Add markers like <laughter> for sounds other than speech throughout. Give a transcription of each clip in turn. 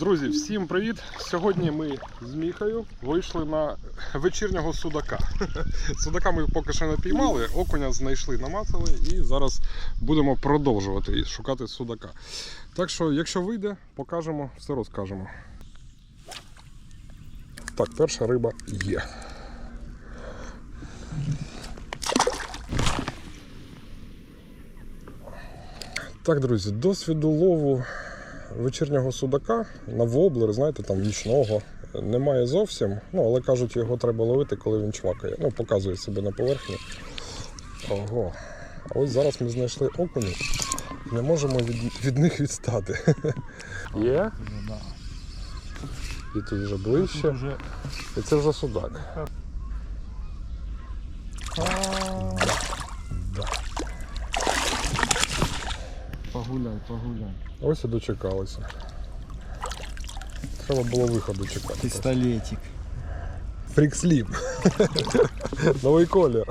Друзі, всім привіт! Сьогодні ми з Міхою вийшли на вечірнього судака. <laughs> Судака ми поки що не піймали, окуня знайшли, намацали і зараз будемо продовжувати шукати судака. Так що, якщо вийде, покажемо, все розкажемо. Так, перша риба є. Так, друзі, досвіду лову вечірнього судака на воблер, знаєте, там вічного немає зовсім. Ну, але кажуть, його треба ловити, коли він чвакає. Ну, показує себе на поверхні. Ого. А ось зараз ми знайшли окуні не можемо від, від них відстати. Є? І тут вже ближче. І це вже судак. Погуляй, погуляй. Ось і дочекалися. Треба було виходу чекати. Пистолетик. Фріксліп. Новий колір.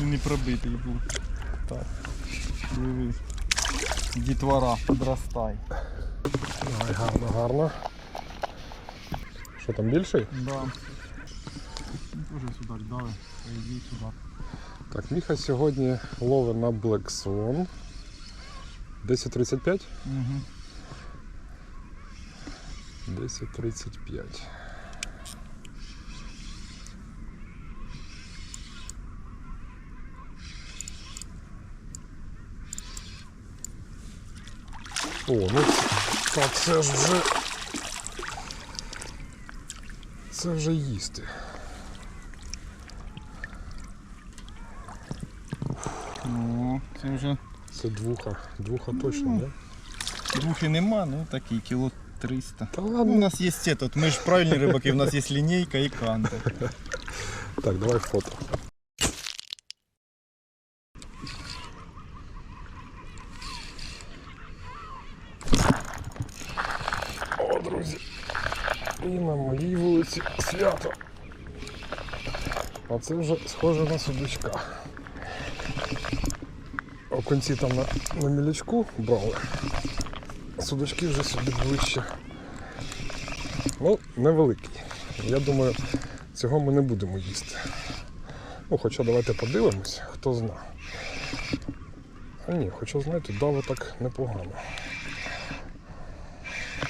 Він не пробитий був. Так. Дивись. Дітвора, подростай. Ай, гарно, гарно. Що там більший? Да. Ну, Тоже судак дали. Пойди судак. Так, Міха сьогодні ловить на Black Swan. 10.35? Угу. 10.35. О, ну так це ж вже. Це вже їсти. Ну, це вже Це двуха. Двуха точно, да? двухи нема, ну такий, кіло 300. Та Ну, у ладно. нас є этот, ми ж правильні рибаки, у нас є лінійка і канти. <laughs> Так, давай фото. О, друзі. І на моїй вулиці свято. А це вже схоже на судочка. Оконці там на, на мілячку брали. Судочки вже сюди ближче. Ну, невеликий. Я думаю, цього ми не будемо їсти. Ну, хоча давайте подивимось, хто зна. А ні, хоча, знаєте, дало так непогано.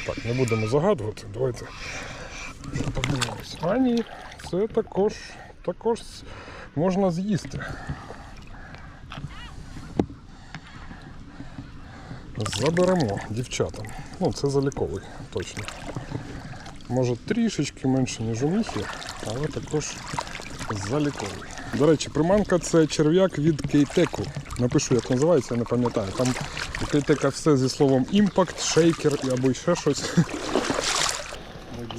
Так, не будемо загадувати, давайте подивимось. А ні, це також, також можна з'їсти. Заберемо дівчатам. Ну, це заліковий, точно. Може трішечки менше, ніж у міхі, але також заліковий. До речі, приманка це черв'як від кейтеку. Напишу, як називається, я не пам'ятаю. Там у кейтека все зі словом імпакт, шейкер або ще щось.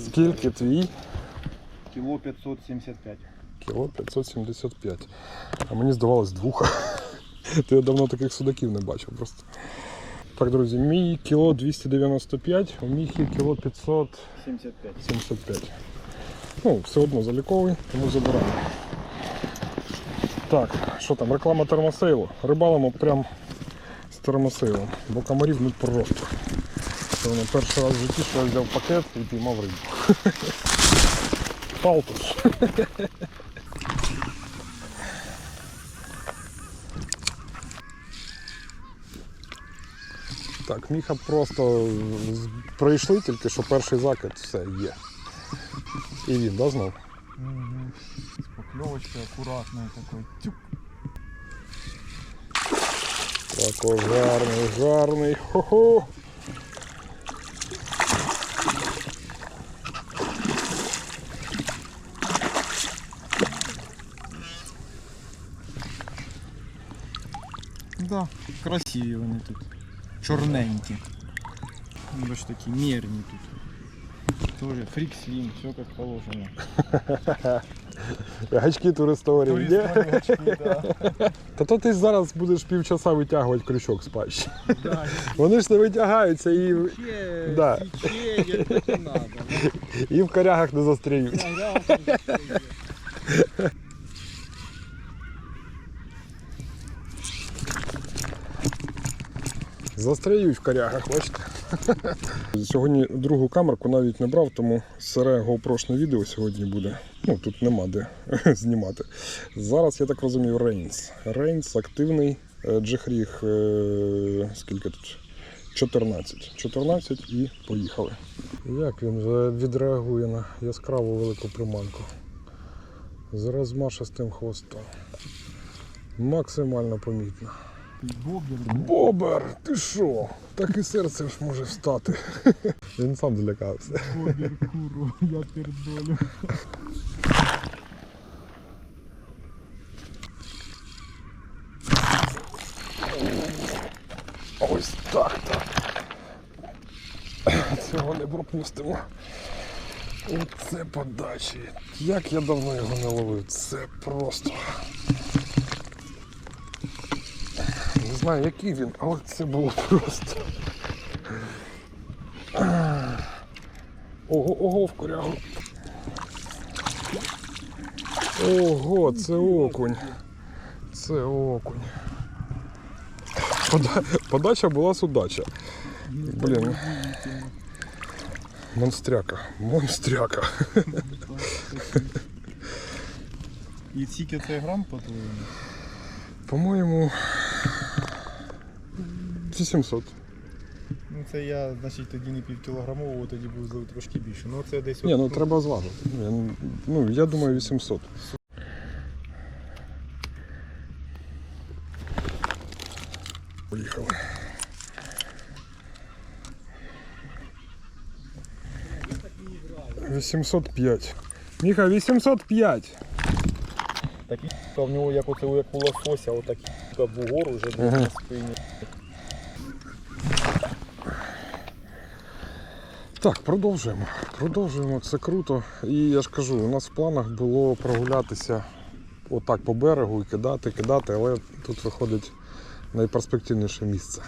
Скільки твій? Кіло 575. Кіло 575. А мені здавалось двуха. То я давно таких судаків не бачив просто. Так, друзі, мій кіло 295, у міхі кіло 500. 75. 75. Ну, все одно заліковий, тому забираємо. Так, що там, реклама термосейлу. Рибалимо прям з термосейлом, бо комарів ну просто. Це воно перший раз в житті, що я взяв пакет і піймав рибу. <laughs> Палтус. <laughs> Так, Міха просто пройшли тільки що перший закид, все є. І він, да, знов? Угу. З покльовочкою акуратною такой. Тюк. Також гарний, гарний. Хо-хо. Да, красиві вони тут. Чорненькі. Ну, ж такі мірні тут. Тоже фрик свин, все как положено. <laughs> Гачки туристорії. очки, да. <laughs> Та то ти зараз будеш півчаса витягувати крючок з пащі. Да, <laughs> Вони ж не витягаються і, Че, Да. че, як таке надо. і в корягах не застріють. Застріють в корягах, бачите? <laughs> Сьогодні другу камерку навіть не брав, тому сире GoPro-шне відео сьогодні буде. Ну, тут нема де <laughs> знімати. Зараз, я так розумію, Рейнс. Рейнс активний е, джихріг. е, Скільки тут? 14. 14 і поїхали. Як він відреагує на яскраву велику приманку? З розмашистим хвостом. Максимально помітно. Бобер. Бобер, ти що? Так і серце ж може встати. <laughs> Він сам злякався. Бобер, куру, я пердолю. Ось так так. Цього не пропустимо. Оце подачі. Як я давно його не ловив. Це просто. Не знаю, який він, але це було просто. Ого, ого, в корягу. Ого, це окунь. Це окунь. Пода... Подача була судача. Блін. Монстряка. Монстряка. І скільки це грам по-твоєму? По-моєму. 800. Ну це я, значить, тоді не півкілограмового, тоді був злив трошки більше. Ну це десь Ні, ну треба зважити. Я, ну, я думаю, 800. Поїхали. Вісімсот п'ять. Міха, 805. Такі, то в нього як оце як у лосося, отакий бугор уже на спині. Так, продовжуємо. Продовжуємо, це круто. І я ж кажу, у нас в планах було прогулятися отак по берегу і кидати, кидати, але тут виходить найперспективніше місце.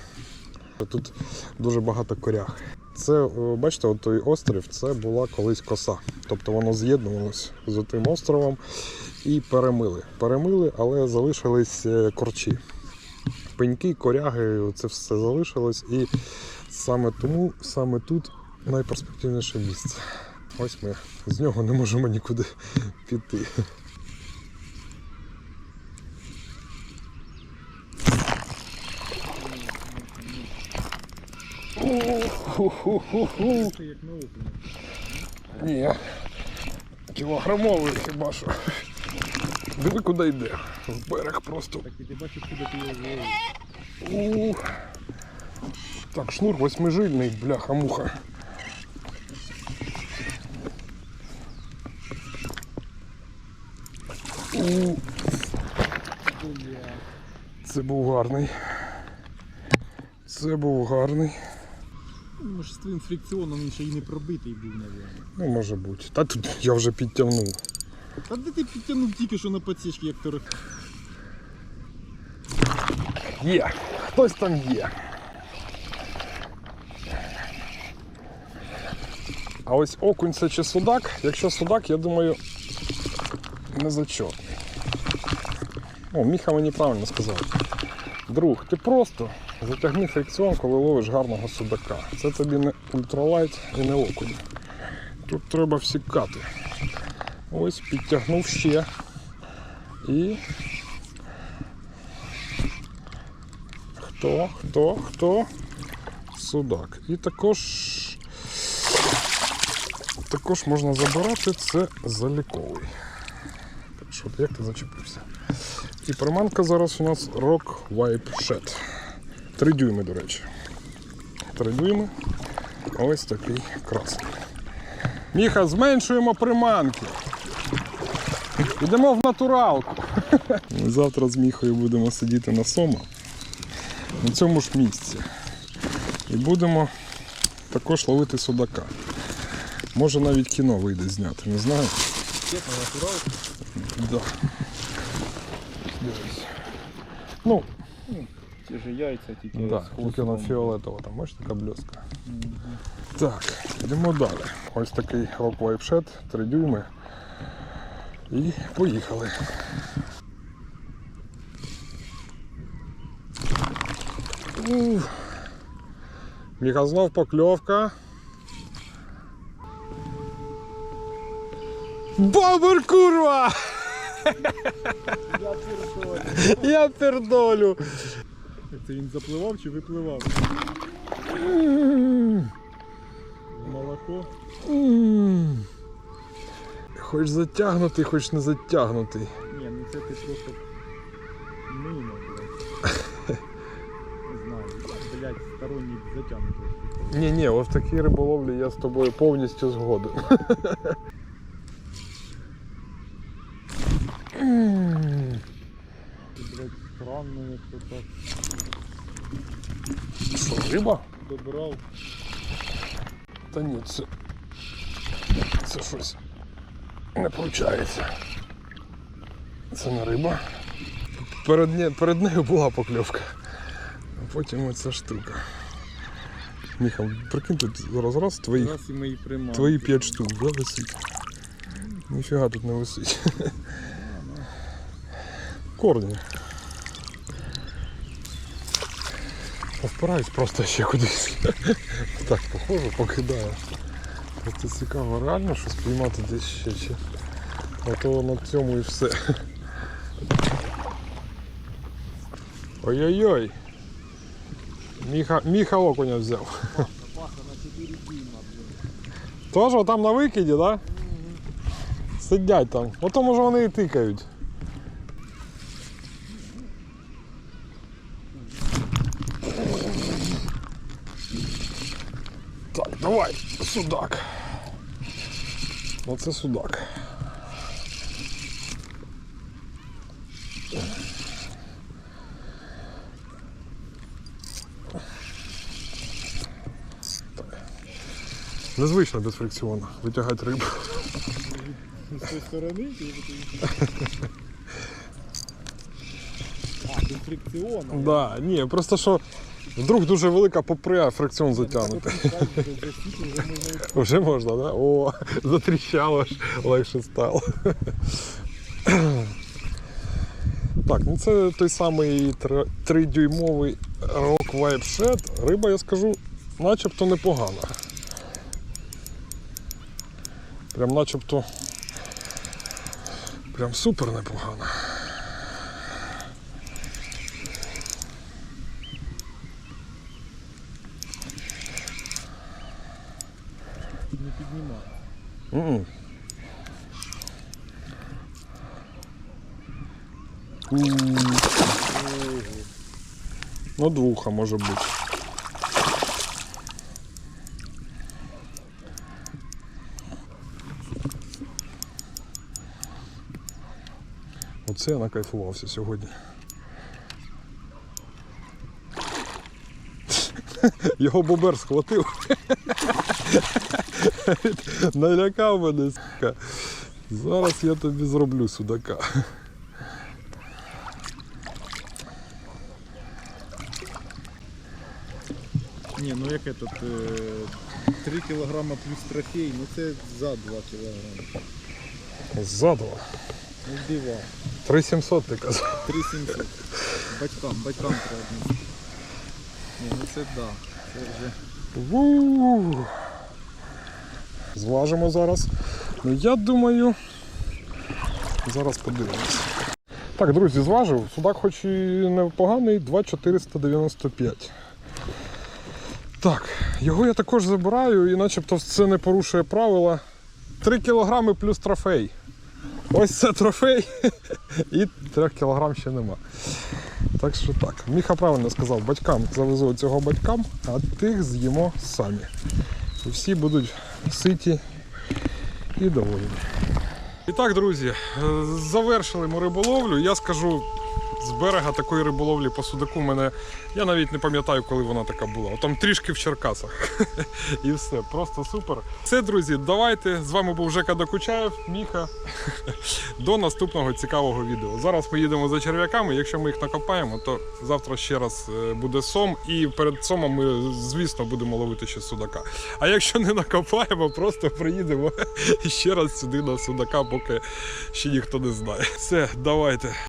Тут дуже багато коряг. Це, е, бачите, от той острів це була колись коса. Тобто воно з'єднувалось з тим островом і перемили. Перемили, але залишились е, корчі. Пеньки, коряги, це все залишилось. І саме тому, саме тут найперспективніше місце. Ось ми з нього не можемо нікуди піти. Ні. Кілограмовий хіба що. Диви, куди йде. В берег просто. Так і ти бачиш, куди ти його зловив. Так, шнур восьмижильний, бляха-муха. Це був гарний. Це був гарний. Ж з твоїм фрикціоном він ще й не пробитий був, мабуть. Ну, може бути. Та тут я вже підтягнув. Та де ти підтягнув тільки що на подсічки, як торох. Є. Хтось там є. А ось окунь це чи судак? Якщо судак, я думаю, не зачетний. О, Міха мені правильно сказав. Друг, ти просто затягни фрикціон, коли ловиш гарного судака. Це тобі не ультралайт і не окунь. Тут треба всікати. Ось підтягнув ще. І Хто? Хто? Хто? Судак. І також. Також можна забирати це заліковий. Так що, як ти зачепився? І приманка зараз у нас Rock Wipe Shed. Три дюйми, до речі. Три дюйми. Ось такий красний. Міха, зменшуємо приманки. Йдемо в натуралку. <laughs> Завтра з Міхою будемо сидіти на сома на цьому ж місці. І будемо також ловити судака. Може навіть кіно вийде зняти, не знаю. Чесно, натурал. Да. Ну, Ті ж яйця тільки да, з тільки на фіолетово, там бачиш така бльоска. Так, йдемо далі. Ось такий Shed, 3 дюйми. І поїхали. Міха покльовка. Бобр, курва! <laughs> Я пердолю. Це він запливав чи випливав? Молоко. Хоч затягнутий, хоч не затягнутий. Ні, ну це ти просто мимо, блядь. Не знаю, блядь, сторонній затягнутий. Ні, ні, ось в такій риболовлі я з тобою повністю згоден. <laughs> М. Ти, блядь, странно, як то так Що, риба? добрав. Та ні, це. Це щось не виходить. Це не риба. Перед, не- перед нею була покльовка. А потім оця штука. Міха, прикинь, тут раз мої приманки. твої 5 штук, да, висить. Ніфіга тут не висить. Корні. Впираюсь просто ще кудись. <laughs> Так, похоже, покидаю. Просто цікаво, реально щось піймати десь ще чи. А то на цьому і все. Ой-ой-ой. Міха, Міха окуня взяв. Паша на 4 дійма, блядь. Тож там на викиді, так? Да? Сидять там. Ото може вони і тикають. давай, судак. Оце судак. Незвично без фрикціону витягати рибу. З тої сторони <laughs> ти А, тут фрикціон. Да, ні, просто що вдруг дуже велика попри, а фрикціон затягнути. <laughs> Вже можна, да? О, затріщало ж, легше стало. Так, ну це той самий 3-дюймовий Rock Vibe Shed. Риба, я скажу, начебто непогана. Прям начебто. Прям супер непогана. Двуха може бути. Оце я накайфувався сьогодні. Його бобер схватив. Налякав мене. Зараз я тобі зроблю судака. Ні, ну як этот, е, 3 кілограма плюс трофей, ну це за 2 кілограми. Ззаду. Ну дива. 3700 ти казав. 3700. Батькам, батькам треба. Ні, ну це да. Це вже. Ву. Зважимо зараз. Ну я думаю. Зараз подивимось. Так, друзі, зважив. Судак хоч і непоганий, 2,495. Так, його я також забираю і начебто це не порушує правила. 3 кілограми плюс трофей. Ось це трофей. <laughs> І 3 кілограм ще нема. Так що так. Міха правильно сказав, батькам завезу цього батькам, а тих з'їмо самі. І всі будуть ситі і довольні. І так, друзі, е, завершили ми риболовлю. Я скажу, з берега такої риболовлі по судаку мене. Я навіть не пам'ятаю, коли вона така була. Там трішки в Черкасах. <laughs> І все, просто супер. Все, друзі, давайте. З вами був Жека Докучаєв, Міха. <laughs> До наступного цікавого відео. Зараз ми їдемо за черв'яками. Якщо ми їх накопаємо, то завтра ще раз е, буде сом. І перед сомом ми, звісно, будемо ловити ще судака. А якщо не накопаємо, просто приїдемо <laughs> ще раз сюди на судака, поки ще ніхто не знає. Все, давайте.